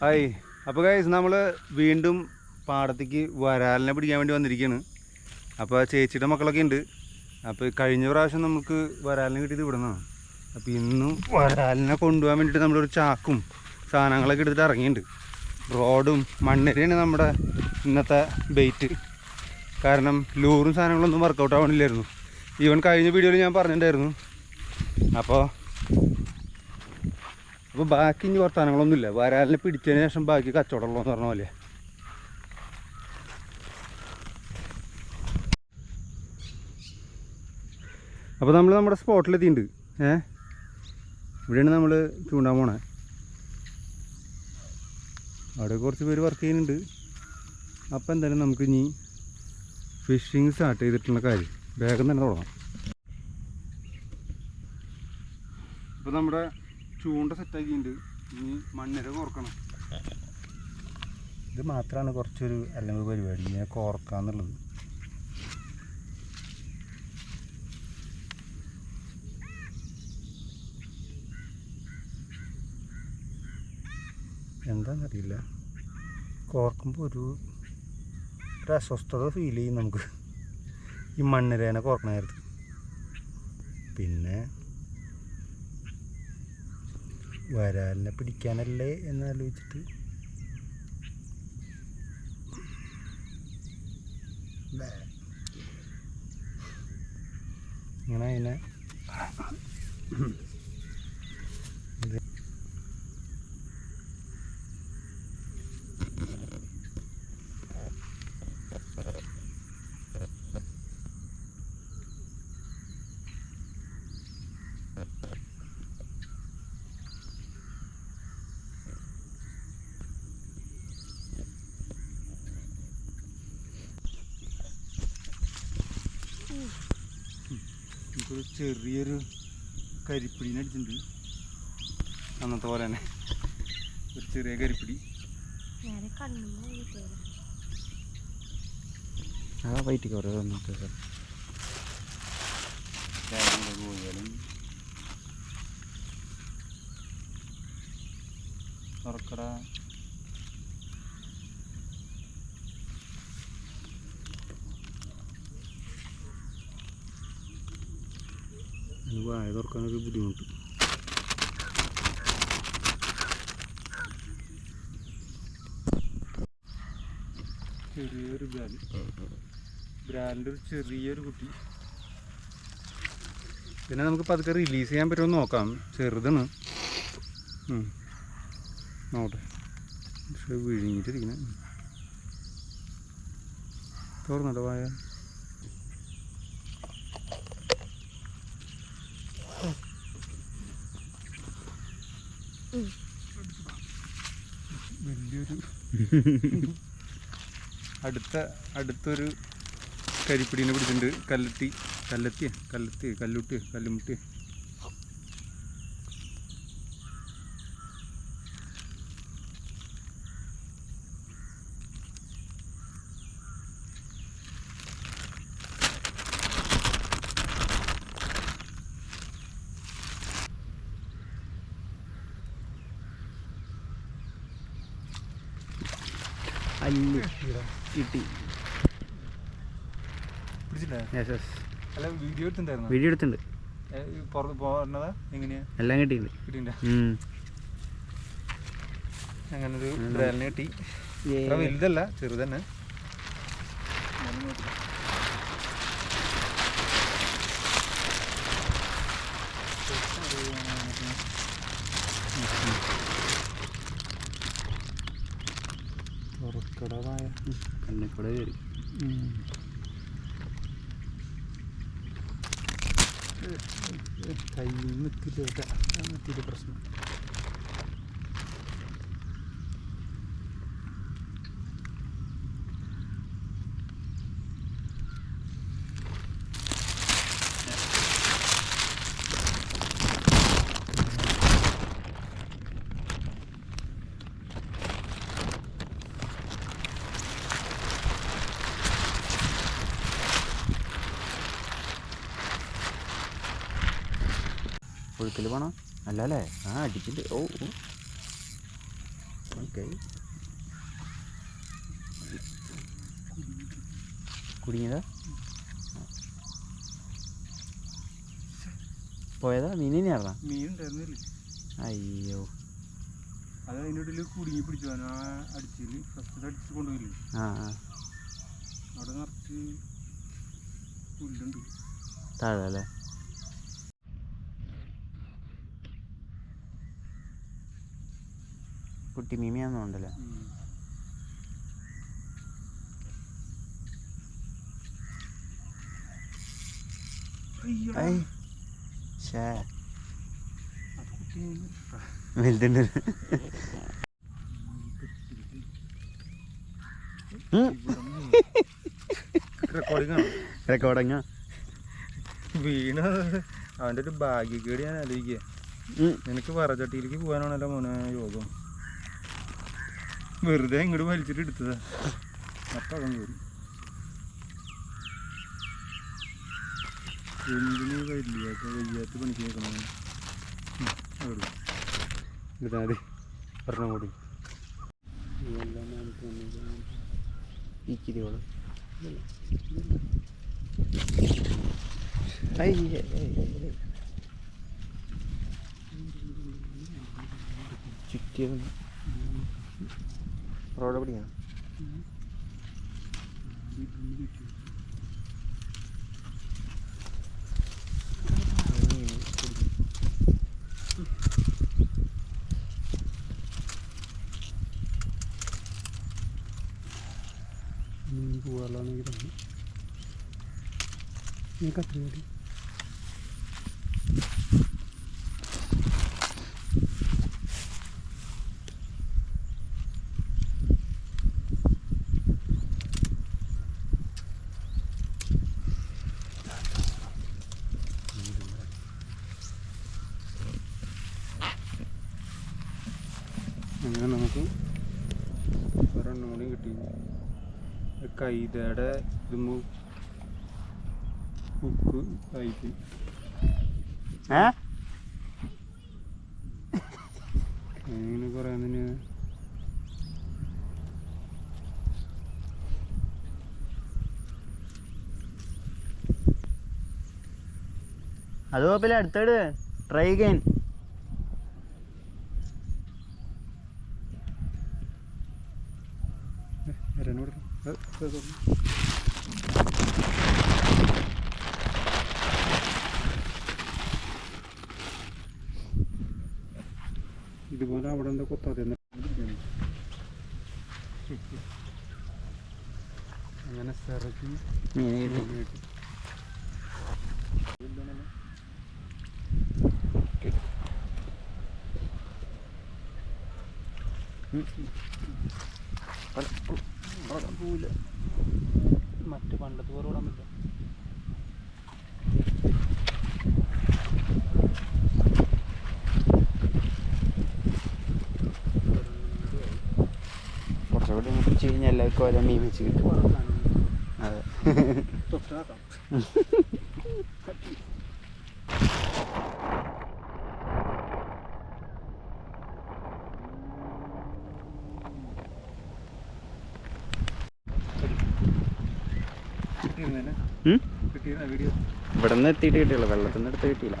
Hi. അപ്പോൾ guys നമ്മൾ വീണ്ടും പാടത്തേക്ക് വരാലിനെ പിടിക്കാൻ വേണ്ടി വന്നിരിക്കുകയാണ് അപ്പോൾ ചേച്ചിയുടെ മക്കളൊക്കെ ഉണ്ട്. അപ്പോൾ കഴിഞ്ഞ പ്രാവശ്യം നമുക്ക് വരാലിനെ കിട്ടിയത് ഇവിടെ നിന്നാണ് അപ്പോൾ ഇന്നും വരാലിനെ കൊണ്ടുപോകാൻ വേണ്ടിയിട്ട് നമ്മളൊരു ചാക്കും സാധനങ്ങളൊക്കെ എടുത്തിട്ട് ഇറങ്ങിയിട്ടുണ്ട്. റോഡും മണ്ണരിയാണ് നമ്മുടെ ഇന്നത്തെ ബെയ്റ്റ് കാരണം ലൂറും സാധനങ്ങളൊന്നും വർക്കൗട്ട് ആവണില്ലായിരുന്നു. ഈവൻ കഴിഞ്ഞ വീഡിയോയിൽ ഞാൻ പറഞ്ഞിട്ടുണ്ടായിരുന്നു. അപ്പോൾ അപ്പോൾ ബാക്കി ഇനി വർത്തമാനങ്ങളൊന്നുമില്ല വരാലിനെ പിടിച്ചതിന് ശേഷം ബാക്കി കച്ചവടമുള്ളൂ എന്ന് പറഞ്ഞ പോലെ. അപ്പോൾ നമ്മൾ നമ്മുടെ സ്പോട്ടിലെത്തിയിട്ടുണ്ട്. ഏ? ഇവിടെയാണ് നമ്മൾ ചൂണ്ടാൻ പോണേ. അവിടെ കുറച്ച് പേര് വർക്ക് ചെയ്യുന്നുണ്ട്. അപ്പോൾ എന്തായാലും നമുക്ക് ഇനി ഫിഷിങ് സ്റ്റാർട്ട് ചെയ്തിട്ടുള്ള കാര്യം വേഗം തന്നെ തുടങ്ങാം. ഇപ്പോൾ നമ്മുടെ ചൂണ്ട സെറ്റാക്കിയിട്ടുണ്ട് ഇനി മണ്ണിര കോർക്കണം. ഇത് മാത്രമാണ് കുറച്ചൊരു അല്ലെങ്കിൽ പരിപാടി. ഇങ്ങനെ കോർക്കാന്നുള്ളത് എന്താണെന്നറിയില്ല കോർക്കുമ്പോൾ ഒരു ഒരു അസ്വസ്ഥത ഫീൽ ചെയ്യും നമുക്ക്. ഈ മണ്ണിരേനെ കോർക്കണ നേരത്ത്. പിന്നെ വരാലിനെ പിടിക്കാനല്ലേ എന്നാലോചിച്ചിട്ട്. ഇങ്ങനെ അതിനെ ഇത് നമുക്കൊരു ചെറിയൊരു കരിപ്പിടീനെ അടിച്ചിട്ടുണ്ട്. അന്നത്തെ പോലെ തന്നെ ഒരു ചെറിയ കരിപ്പിടി. ആ വൈറ്റ് കവർ നോക്കുക സാർ. പോയാലും തുറക്കട വായ തുറക്കാനൊരു ബുദ്ധിമുട്ട്. ചെറിയൊരു ബ്രാൻഡ്. ബ്രാൻഡ് ഒരു ചെറിയൊരു കുട്ടി. പിന്നെ നമുക്ക് പതുക്കെ റിലീസ് ചെയ്യാൻ പറ്റുമോ നോക്കാം. ചെറുതാണ്. നോട്ടെ പക്ഷെ വിഴുങ്ങിയിട്ടിരിക്കണേ തുറന്നിട്ട് വായ. വലിയൊരു അടുത്ത അടുത്തൊരു കരിപ്പിടീനെ പിടിച്ചിട്ടുണ്ട്. കല്ലെത്തി കല്ലെത്തി കല്ലെത്തി കല്ലുട്ടി കല്ലുമുട്ടി. അല്ല് കിട്ടി. വീഡിയോ എടുത്തിട്ടുണ്ട്. എല്ലാം കിട്ടിയിട്ടുണ്ട്. കിട്ടിണ്ട അങ്ങനെ ഒരു ബ്രാലിനെ കിട്ടി. വലുതല്ല ചെറുതന്നെ. കൂടെ കയറി കയ്യിൽ നിൽക്കില്ല എത്തിയിട്ട് പ്രശ്നം. ഒഴുക്കിൽ പോണോ. അല്ല അല്ലേ ആ അടിച്ചിട്ട്. Oh okay. കുടുങ്ങിയതാ? പോയതാ? മീനിനെയാ തന്നെയായിരുന്നാ മീൻ അയ്യോ. അത് അതിന്റെ ഇടയിൽ കുടുങ്ങി പിടിച്ചു. ആ അടിച്ചിൽ. ഫസ്റ്റ് അടിച്ച് കൊണ്ടുപോയില്ലേ? അവിടെ നിറച്ച് പുല്ലുണ്ട്. താഴെ അല്ലേ? കുട്ടി മീമിയാന്നുണ്ടല്ലേ വലുതുണ്ട്. റെക്കോർഡിങ്ങാ വീണ. അവന്റെ ഒരു ഭാഗ്യക്കേട് ഞാൻ ആലോചിക്കുക നിനക്ക് വറചട്ടിയിലേക്ക് പോകാനാണല്ലോ മോനെ യോഗം. വെറുതെ ഇങ്ങോട്ട് വലിച്ചിട്ട് എടുത്തതാ. അപ്പം വരും. കയറി എന്തിനു വയ്യാത്ത വയ്യാത്ത പണിക്ക് നിൽക്കണം ഇതാ മതി ഒരെണ്ണം കൂടി. ചുറ്റിയത് റോഡ് എവിടെയാണ് പോകാനുള്ളതാണെങ്കിൽ നിങ്ങൾക്ക് അത്ര മതി അങ്ങനെ നമുക്ക് ഒരെണ്ണം കൂടി കിട്ടി കൈതയുടെ ഇതുമ്പോ ഹുക്ക് ആയിട്ട് ഏ? പറയാൻ തന്നെ അത് കുഴപ്പമില്ല അടുത്തേട്. ട്രൈ ഗെയിൻ വരാനോട് ഇതുപോലെ അവിടെ എന്താ കൊത്താതെ അങ്ങനെ സിറക്കി മീനെ കിട്ടി മറ്റു പണ്ടത്തെ പോലെ ഓടാൻ പറ്റില്ല കുറച്ചുകൂടി പിടിച്ച് കഴിഞ്ഞാൽ എല്ലാവർക്കും ഓരോ മീൻ വെച്ച് കിട്ടും. അതെ. തൊട്ടാക്കാം ഇവിടെ നിന്ന് എത്തിയിട്ട് കിട്ടിയുള്ളൂ വെള്ളത്തിൽ നിന്ന് എടുത്ത് കിട്ടിയില്ല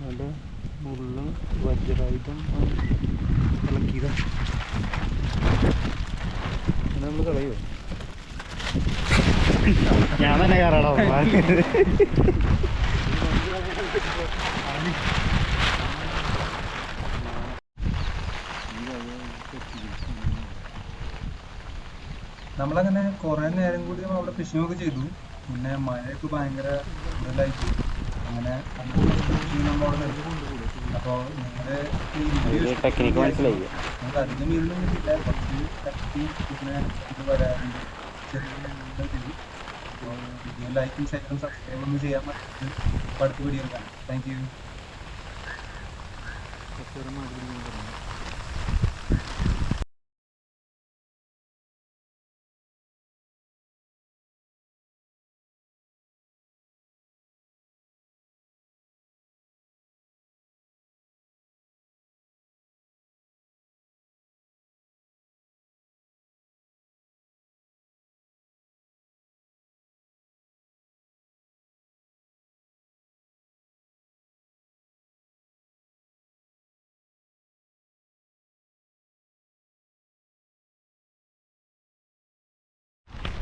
അവിടെ മുള്ള വജ്രായുധം ഇളക്കിയതാ നമ്മൾ കളയോ. ഞാൻ തന്നെ കയറാടോ നമ്മളങ്ങനെ കുറേ നേരം കൂടി നമ്മൾ അവിടെ ഫിഷിംഗ് ഒക്കെ ചെയ്തു. പിന്നെ മഴയൊക്കെ ഭയങ്കര കൂടുതലായിട്ട് അങ്ങനെ നമ്മളവിടെ നമ്മൾ അവിടെ അപ്പോൾ നിങ്ങളുടെ ടെക്നിക്ക് മനസ്സിലായി. നമുക്ക് അധികം മീനൊന്നും കിട്ടില്ല കുറച്ച് കട്ടി പിന്നെ ഇത് വരാറുണ്ട്. ചെറിയ ലൈക്കും ഷെയറും സബ്സ്ക്രൈബ് ഒന്നും ചെയ്യാൻ മറക്കരുത്. അടുത്ത വീഡിയോ കാണാം. Thank you